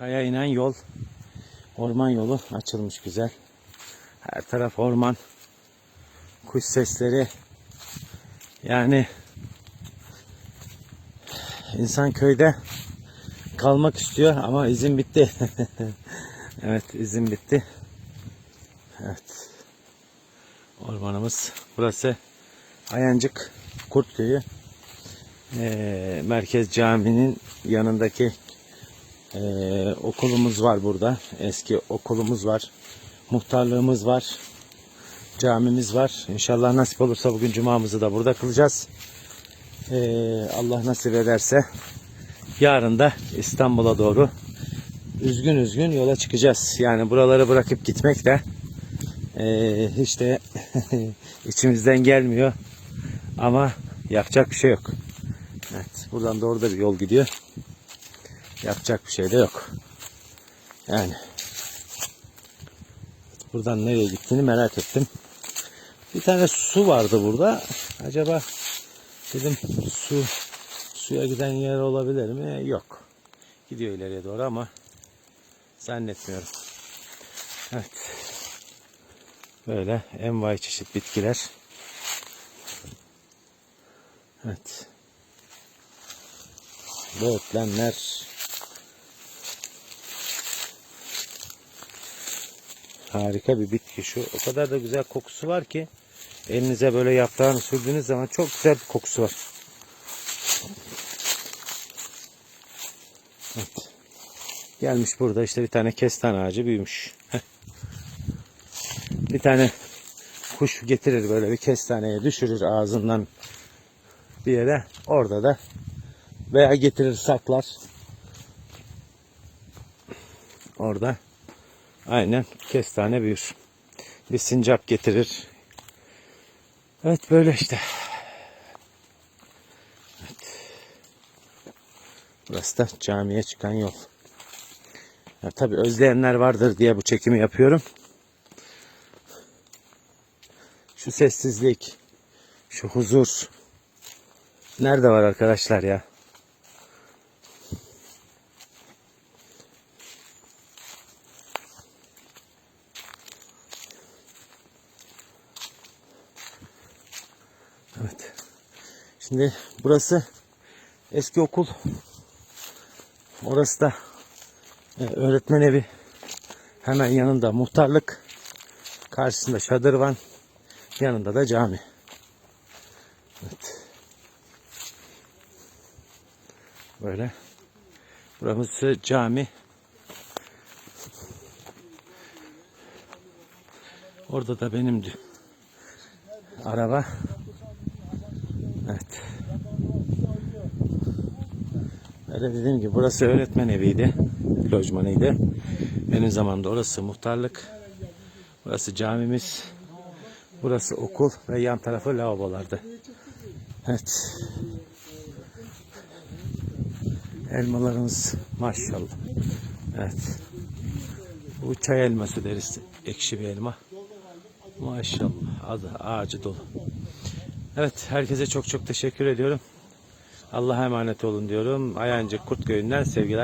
Çaya inen yol, orman yolu açılmış güzel. Her taraf orman, kuş sesleri. Yani insan köyde kalmak istiyor ama izin bitti. evet izin bitti. Evet. Ormanımız burası Ayancık Kurtköy'ü. Ee, Merkez Camii'nin yanındaki ee, okulumuz var burada. Eski okulumuz var. Muhtarlığımız var. Camimiz var. İnşallah nasip olursa bugün cumamızı da burada kılacağız. Ee, Allah nasip ederse yarın da İstanbul'a doğru üzgün üzgün yola çıkacağız. Yani buraları bırakıp gitmek de ee, hiç de içimizden gelmiyor. Ama yapacak bir şey yok. Evet, buradan doğru da bir yol gidiyor. Yapacak bir şey de yok. Yani buradan nereye gittiğini merak ettim. Bir tane su vardı burada. Acaba dedim su suya giden yer olabilir mi? Yok. Gidiyor ileriye doğru ama zannetmiyorum. Evet. Böyle envai çeşit bitkiler. Evet. Böğürtlenler. Harika bir bitki şu. O kadar da güzel kokusu var ki elinize böyle yaprağını sürdüğünüz zaman çok güzel bir kokusu var. Evet. Gelmiş burada işte bir tane kestane ağacı büyümüş. Bir tane kuş getirir böyle bir kestaneye düşürür ağzından bir yere. Orada da veya getirir saklar. Orada aynen kestane büyür. Bir sincap getirir. Evet böyle işte. Evet. Burası da camiye çıkan yol. Ya, tabii özleyenler vardır diye bu çekimi yapıyorum. Şu sessizlik, şu huzur. Nerede var arkadaşlar ya? Evet. Şimdi burası eski okul. Orası da e, öğretmen evi. Hemen yanında muhtarlık. Karşısında şadırvan. Yanında da cami. Evet. Böyle. Burası cami. Orada da benim araba. Evet. Öyle dediğim gibi burası öğretmen eviydi. Lojmanıydı. Benim zamanımda orası muhtarlık. Burası camimiz. Burası okul ve yan tarafı lavabolardı. Evet. Elmalarımız maşallah. Evet. Bu çay elması deriz. Ekşi bir elma. Maşallah. Adı, ağacı dolu. Evet. Herkese çok çok teşekkür ediyorum. Allah'a emanet olun diyorum. Ayancık Kurtköy'ünden sevgiler.